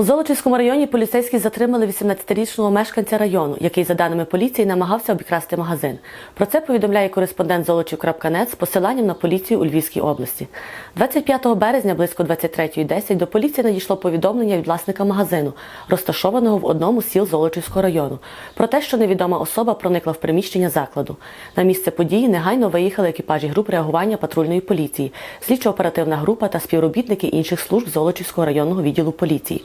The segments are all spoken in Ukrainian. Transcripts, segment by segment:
У Золочівському районі поліцейські затримали 18-річного мешканця району, який, за даними поліції, намагався обікрасти магазин. Про це повідомляє кореспондент Золочів.нет з посиланням на поліцію у Львівській області. 25 березня близько 23.10 до поліції надійшло повідомлення від власника магазину, розташованого в одному з сіл Золочівського району, про те, що невідома особа проникла в приміщення закладу. На місце події негайно виїхали екіпажі груп реагування патрульної поліції, слідчо-оперативна група та співробітники інших служб Золочівського районного відділу поліції.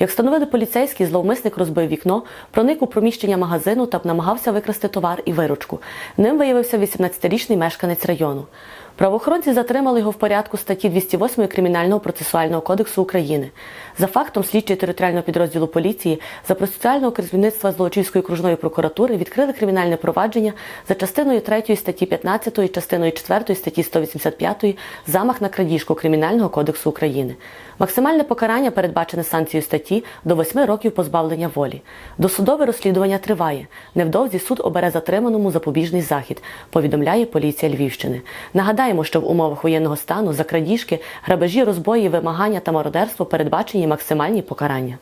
Як встановили поліцейські, зловмисник розбив вікно, проник у приміщення магазину та намагався викрасти товар і виручку. Ним виявився 18-річний мешканець району. Правоохоронці затримали його в порядку статті 208 Кримінального процесуального кодексу України. За фактом слідчі територіального підрозділу поліції за процесуального керівництва Золочівської окружної прокуратури відкрили кримінальне провадження за частиною 3 статті 15 і частиною 4 статті 185 замах на крадіжку Кримінального кодексу України. Максимальне покарання передбачене санкцією статті до 8 років позбавлення волі. Досудове розслідування триває. Невдовзі суд обере затриманому запобіжний захід, повідомляє поліція Львівщини. Нагадаємо, що в умовах воєнного стану за крадіжки, грабежі, розбої, вимагання та мародерство передбачені максимальні покарання.